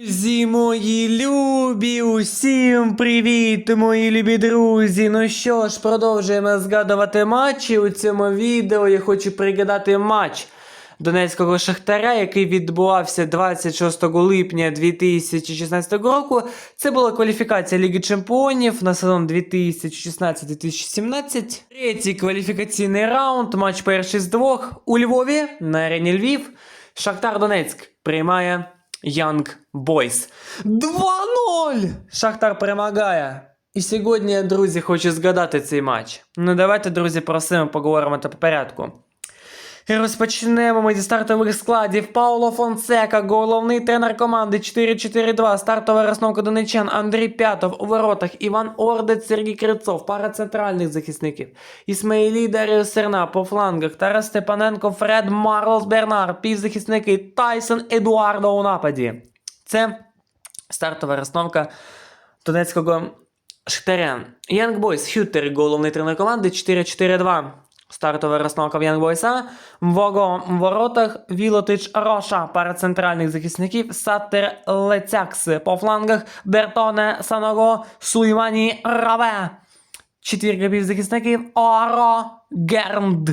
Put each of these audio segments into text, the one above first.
Друзі мої любі, усім привіт, мої любі друзі. Ну що ж, продовжуємо згадувати матчі. У цьому відео я хочу пригадати матч Донецького Шахтаря, який відбувався 26 липня 2016 року. Це була кваліфікація Ліги Чемпіонів на сезон 2016-2017. Третій кваліфікаційний раунд, матч перший з двох у Львові на арені Львів. Шахтар Донецьк приймає Young Boys. 2-0! Шахтар перемагає. І сьогодні, друзі, хочу згадати цей матч. Ну давайте, друзі, просимо поговоримо та по порядку. Розпочнемо ми зі стартових складів. Пауло Фонсека, головний тренер команди 4-4-2, стартова розновка донечан Андрій П'ятов у воротах, Іван Ордець, Сергій Крицов, пара центральних захисників, Ісмаїлі Даріо Серна по флангах, Тарас Степаненко, Фред Марлос Бернар, півзахисники Тайсон Едуардо у нападі. Це стартова розновка Донецького Шахтаря. Young Boys, Хютер, головний тренер команди 4-4-2. Стартова розстановка в Янгбойса. Boys. Вого в воротах, Вілотич Роша, пара центральних захисників, Сатер Лецякс по флангах, Бертоне Саного, Суймані Раве. Четвірка півзахисників, Оро Гернд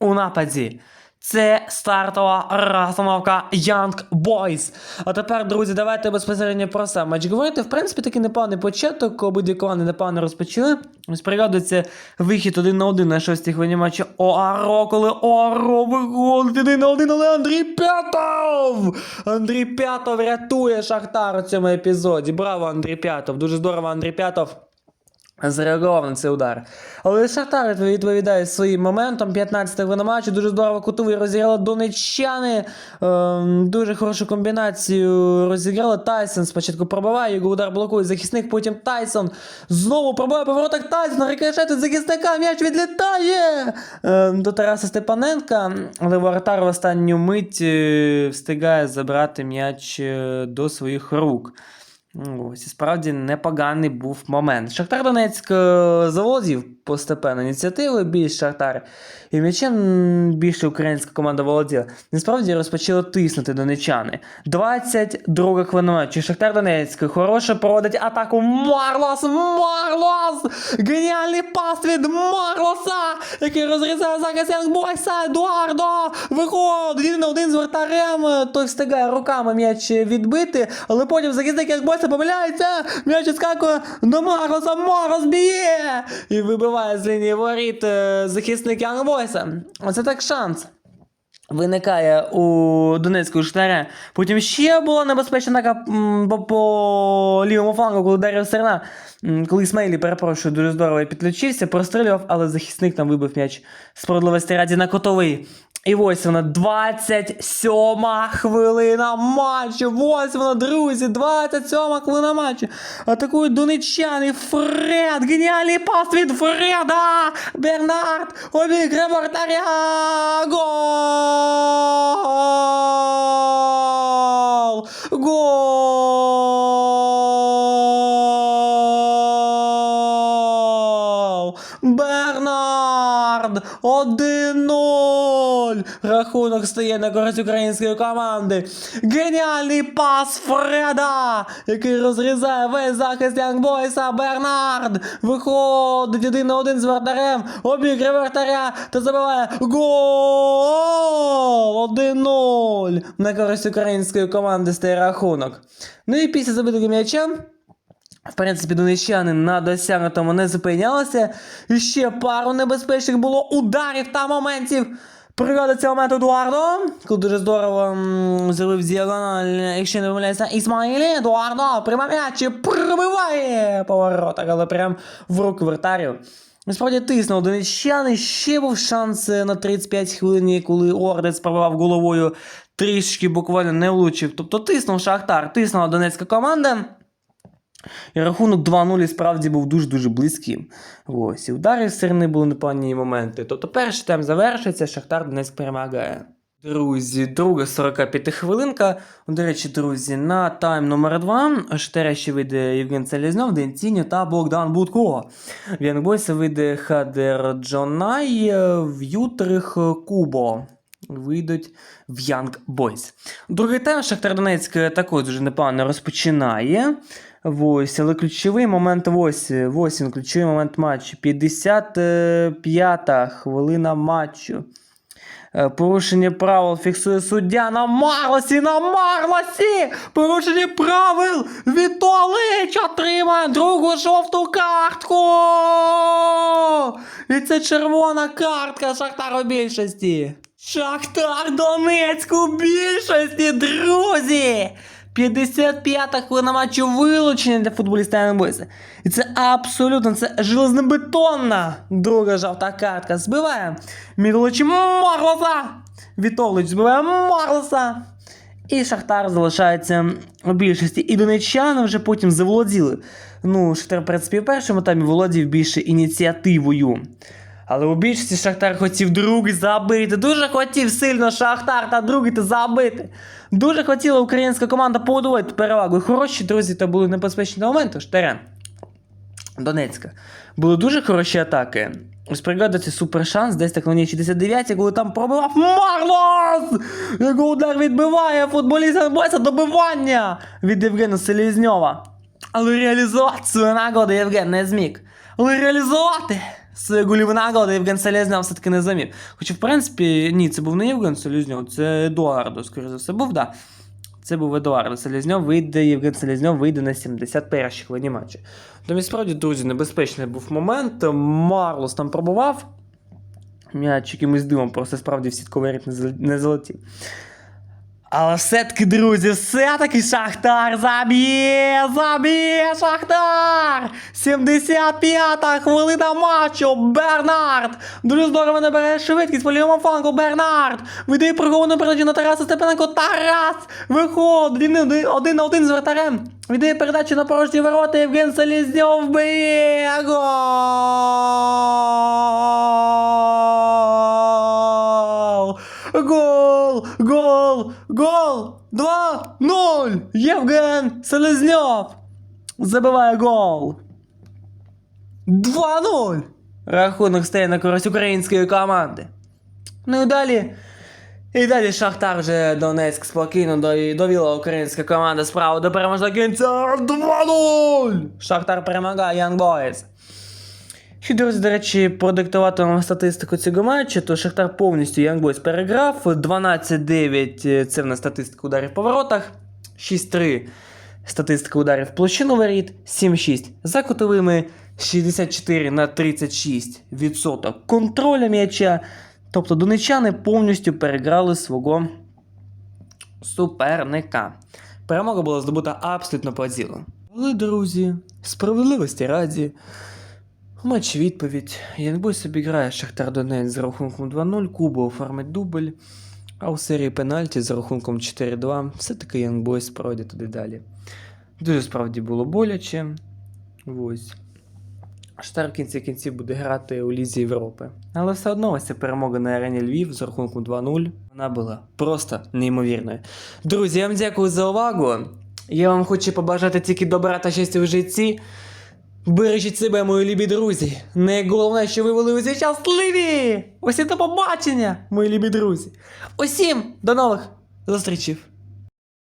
у нападі. Це стартова розстановка Young Boys. А тепер, друзі, давайте безпосередньо про сам матч говорити. В принципі, такий непоганий початок, обидві команди непогано розпочали. Ось пригадується вихід один на один на шостій хвилині матчу ОАРО, коли ОАРО виходить один на один, але Андрій П'ятов! Андрій П'ятов рятує Шахтар у цьому епізоді. Браво, Андрій П'ятов! Дуже здорово, Андрій П'ятов. Зреагував на цей удар. Але Шахтар відповідає своїм моментом. 15 хвилина матчу. Дуже здорово кутовий розіграли донеччани. Ем, дуже хорошу комбінацію розіграли. Тайсон спочатку пробиває, його удар блокує захисник, потім Тайсон знову пробиває повороток Тайсона, рикошетить захисника, м'яч відлітає ем, до Тараса Степаненка. Але воротар в останню мить е, встигає забрати м'яч е, до своїх рук. Ось і справді непоганий був момент. Шахтар Донецьк е, заволодів постепенно ініціативою більш Шахтар. І м'ячем більше українська команда володіла. Насправді розпочали тиснути донечани. 22 хвилина матчу. Шахтар Донецьк хороше проводить атаку. Марлос! Марлос! Геніальний пас від Марлоса, який розрізає захист Янгбойса. Едуардо! Виходить! Один на один з вратарем. Той встигає руками м'яч відбити, але потім захисник Янгбойса помиляється. М'яч скакує до Марлоса. Марлос б'є! І вибиває з лінії воріт е, захисник Янгбойса. Оце так шанс. Виникає у Донецького штаря. Потім ще була небезпечна така по, по лівому флангу, коли Дар'я Серна, коли Ісмаїлі, перепрошую, дуже здорово підключився, прострілював, але захисник там вибив м'яч справедливості раді на котовий. І ось вона, 27 хвилина матчу. Ось вона, друзі, 27 хвилина матчу. Атакують донеччани. Фред, геніальний пас від Фреда. Бернард, обіграє вратаря. Гол! Гол! Бернард! 1-0! Рахунок стає на користь української команди. Геніальний пас Фреда, який розрізає весь захист Янгбойса. Бернард виходить один на один з вратарем, обіграє вратаря та забиває гол! 1-0! На користь української команди стає рахунок. Ну і після забитого м'яча в принципі, донеччани на досягнутому не зупинялися. І ще пару небезпечних було ударів та моментів. Пригадується момент Едуардо, коли дуже здорово м, залив діагональ, якщо не помиляюся, Ісмаїлі, Едуардо, прямо м'яч і пробиває повороток, але прям в руки вратарів. Насправді тиснув донеччани, ще був шанс е, на 35 хвилин, коли Ордець пробивав головою, трішки буквально не влучив. Тобто тиснув Шахтар, тиснула донецька команда. І рахунок 2-0 і справді був дуже-дуже близьким. Ось, і удари з сторони були непогані моменти. Тобто перший тайм завершується, Шахтар Донецьк перемагає. Друзі, друга 45 хвилинка. До речі, друзі, на тайм номер 2 Шахтаря ще вийде Євген Селезньов, Денціньо та Богдан Будко. В Янгбойса вийде Хадер Джонай, в Ютрих Кубо. вийдуть в Young Boys. Другий тайм Шахтар Донецьк також дуже непогано розпочинає. Ось, але ключовий момент ось, ось він, ключовий момент матчу. 55-та хвилина матчу. Е, Порушення правил фіксує суддя на Марлосі, на Марлосі! Порушення правил! Вітолич отримає другу жовту картку! І це червона картка Шахтар у більшості. Шахтар Донецьк у більшості, друзі! 55-та хвилина матчу вилучення для футболіста Янбойса. І це абсолютно це железнобетонна друга жовта картка. Збиває Мірлич Марлоса. Вітолич збиває Марлоса. І Шахтар залишається у більшості. І донеччани вже потім заволоділи. Ну, Шахтар, в принципі, в першому таймі володів більше ініціативою. Але у більшості Шахтар хотів другий забити. Дуже хотів сильно Шахтар та другий та забити. Дуже хотіла українська команда подувати перевагу. Хороші друзі, то були небезпечні моменти. Штерен. Донецька. Були дуже хороші атаки. Ось пригадується супершанс, десь так на ній 69, коли там пробивав Марлос! Його удар відбиває футболіст Бойса добивання від Євгена Селізньова. Але реалізувати свою нагоду Євген не зміг. Але реалізувати свою гольову нагоду Євген Селізньов все-таки не зумів. Хоча, в принципі, ні, це був не Євген Селізньов, це Едуардо, скоріше за все, був, да. Це був Едуардо Селізньов, вийде, Євген Селізньов вийде на 71-й хвилині матчу. Тому справді, друзі, небезпечний був момент. Марлос там пробував. М'яч якимось димом, просто справді в сітковий зал- не залетів. Але все-таки, друзі, все-таки Шахтар заб'є! Заб'є Шахтар! 75-та хвилина матчу! Бернард! Дуже здорово набере швидкість по лівому флангу Бернард! Видає приговану передачу на Тараса Степаненко. Тарас! Виходить! Один- на один з вратарем! Віддає передачу на порожні ворота. Євген Селізньов вбиє! Гол! Гол! Гол! Гол! 2-0! Євген Селезньов! Забиває гол! 2-0! Рахунок стає на користь української команди. Ну і далі. І далі Шахтар вже Донецьк спокійно дові- довіла українська команда справу до переможного кінця 2-0! Шахтар перемагає Young Boys. Друзі, до речі, продиктувати вам статистику цього матчу, то Шахтар повністю Boys переграв. 12-9 це в нас статистика ударів по воротах. 6-3 статистика ударів площину воріт. 7-6 за кутовими. 64 на 36 відсоток контроля м'яча. Тобто донечани повністю переграли свого суперника. Перемога була здобута абсолютно по ділу. Але, друзі, справедливості раді. Матч відповідь. Янбойс обіграє Шахтар Донець з рахунком 2-0, Куба оформить дубль. А у серії пенальті з рахунком 4-2 все-таки Янбойс пройде туди далі. Дуже справді було боляче. Ось. Шахтар в кінці кінців буде грати у Лізі Європи. Але все одно ось ця перемога на арені Львів з рахунком 2-0. Вона була просто неймовірною. Друзі, я вам дякую за увагу. Я вам хочу побажати тільки добра та щастя в житті. Бережіть себе, мої любі друзі. Найголовніше, що ви були усі щасливі! Усі до побачення, мої любі друзі. Усім до нових зустрічей!